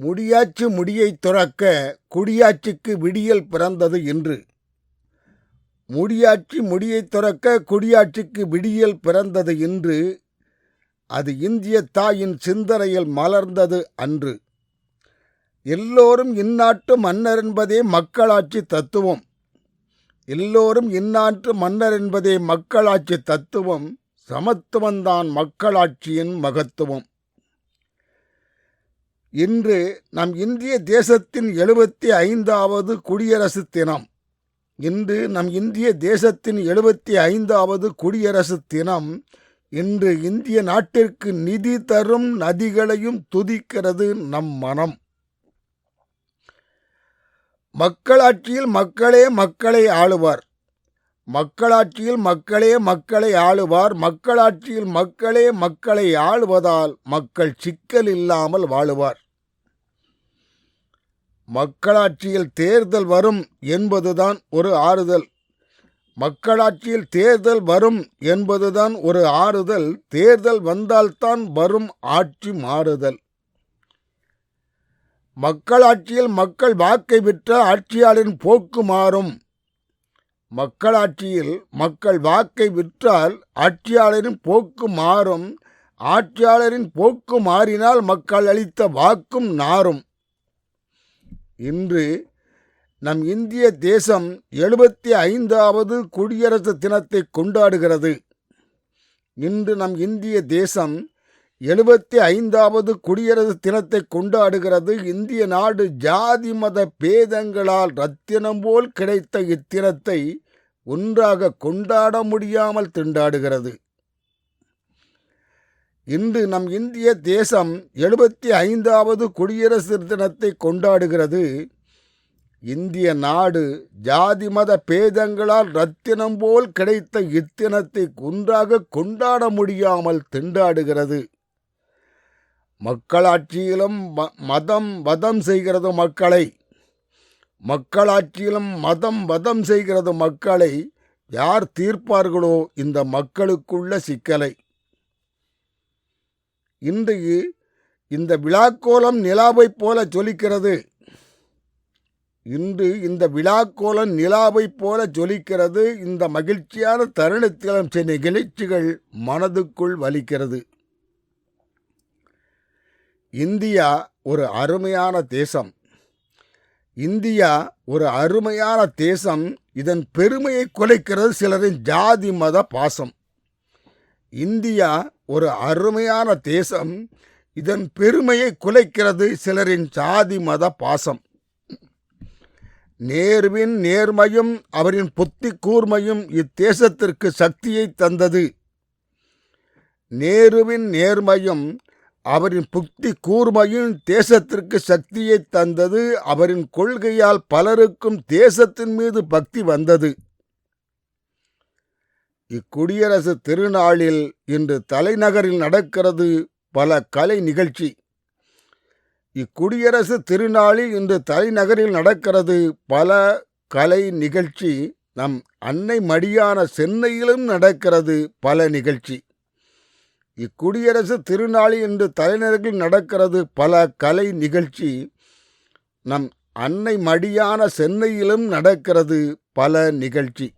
முடியாச்சு முடியை துறக்க குடியாட்சிக்கு விடியல் பிறந்தது என்று முடியாட்சி முடியை துறக்க குடியாட்சிக்கு விடியல் பிறந்தது என்று அது இந்திய தாயின் சிந்தனையில் மலர்ந்தது அன்று. எல்லோரும் இந்நாட்டு மன்னர் என்பதே மக்களாட்சி தத்துவம். எல்லோரும் இந்நாட்டு மன்னர் என்பதே மக்களாட்சி தத்துவம். சமத்துவம்தான் மக்களாட்சியின் மகத்துவம். இன்று நம் இந்திய தேசத்தின் எழுபத்தி ஐந்தாவது குடியரசு தினம். இன்று நம் இந்திய தேசத்தின் எழுபத்தி ஐந்தாவது குடியரசு தினம். இன்று இந்திய நாட்டிற்கு நிதி தரும் நதிகளையும் துதிக்கிறது நம் மனம். மக்களாட்சியில் மக்களே மக்களை ஆளுவார். மக்களாட்சியில் மக்களே மக்களை ஆளுவார் மக்களாட்சியில் மக்களே மக்களை ஆளுவதால் மக்கள் சிக்கல் இல்லாமல் வாழுவார். மக்களாட்சியில் தேர்தல் வரும் என்பதுதான் ஒரு ஆறுதல். மக்களாட்சியில் தேர்தல் வரும் என்பதுதான் ஒரு ஆறுதல். தேர்தல் வந்தால்தான் வரும் ஆட்சி மாறுதல். மக்களாட்சியில் மக்கள் வாக்கை விற்ற ஆட்சியாளரின் போக்கு மாறும். மக்களாட்சியில் மக்கள் வாக்கை விற்றால் ஆட்சியாளரின் போக்கு மாறும். ஆட்சியாளரின் போக்கு மாறினால் மக்கள் அளித்த வாக்கும் நாரும் இன்று நம் இந்திய தேசம் எழுபத்தி ஐந்தாவது குடியரசு தினத்தை கொண்டாடுகிறது. இன்று நம் இந்திய தேசம் எழுபத்தி ஐந்தாவது குடியரசு தினத்தை கொண்டாடுகிறது. இந்திய நாடு ஜாதி மத பேதங்களால் ரத்தினம் போல் கிடைத்த இத்தினத்தை ஒன்றாக கொண்டாட முடியாமல் திண்டாடுகிறது. இன்று நம் இந்திய தேசம் எழுபத்தி ஐந்தாவது குடியரசு தினத்தை கொண்டாடுகிறது. இந்திய நாடு ஜாதி மத பேதங்களால் ரத்தினம் போல் கிடைத்த இத்தினத்தை ஒன்றாக கொண்டாட முடியாமல் திண்டாடுகிறது. மக்களாட்சியிலும் ம- மதம் வதம் செய்கிறது மக்களை. மக்களாட்சியிலும் மதம் வதம் செய்கிறது மக்களை. யார் தீர்ப்பார்களோ இந்த மக்களுக்குள்ள சிக்கலை. இன்றைக்கு இந்த விழாக்கோலம் நிலாவைப் போல ஜொலிக்கிறது. இன்று இந்த விழாக்கோலம் நிலாவைப் போல ஜொலிக்கிறது. இந்த மகிழ்ச்சியான தருணத்திலும் சில நிகழ்ச்சிகள் மனதுக்குள் வலிக்கிறது. இந்தியா ஒரு அருமையான தேசம். இந்தியா ஒரு அருமையான தேசம். இதன் பெருமையை குலைக்கிறது சிலரின் ஜாதி மத பாசம். இந்தியா ஒரு அருமையான தேசம். இதன் பெருமையை குலைக்கிறது சிலரின் ஜாதி மத பாசம். நேர்வின் நேர்மையும் அவரின் புத்தி கூர்மையும் இத்தேசத்திற்கு சக்தியை தந்தது. நேருவின் நேர்மையும் அவரின் புக்தி கூர்மையும் தேசத்திற்கு சக்தியை தந்தது. அவரின் கொள்கையால் பலருக்கும் தேசத்தின் மீது பக்தி வந்தது. இக்குடியரசு திருநாளில் இன்று தலைநகரில் நடக்கிறது பல கலை நிகழ்ச்சி. இக்குடியரசு திருநாளில் இன்று தலைநகரில் நடக்கிறது பல கலை நிகழ்ச்சி. நம் அன்னை மடியான சென்னையிலும் நடக்கிறது பல நிகழ்ச்சி. இக்குடியரசு திருநாளி என்று தலைநகரில் நடக்கிறது பல கலை நிகழ்ச்சி. நம் அன்னை மடியான சென்னையிலும் நடக்கிறது பல நிகழ்ச்சி.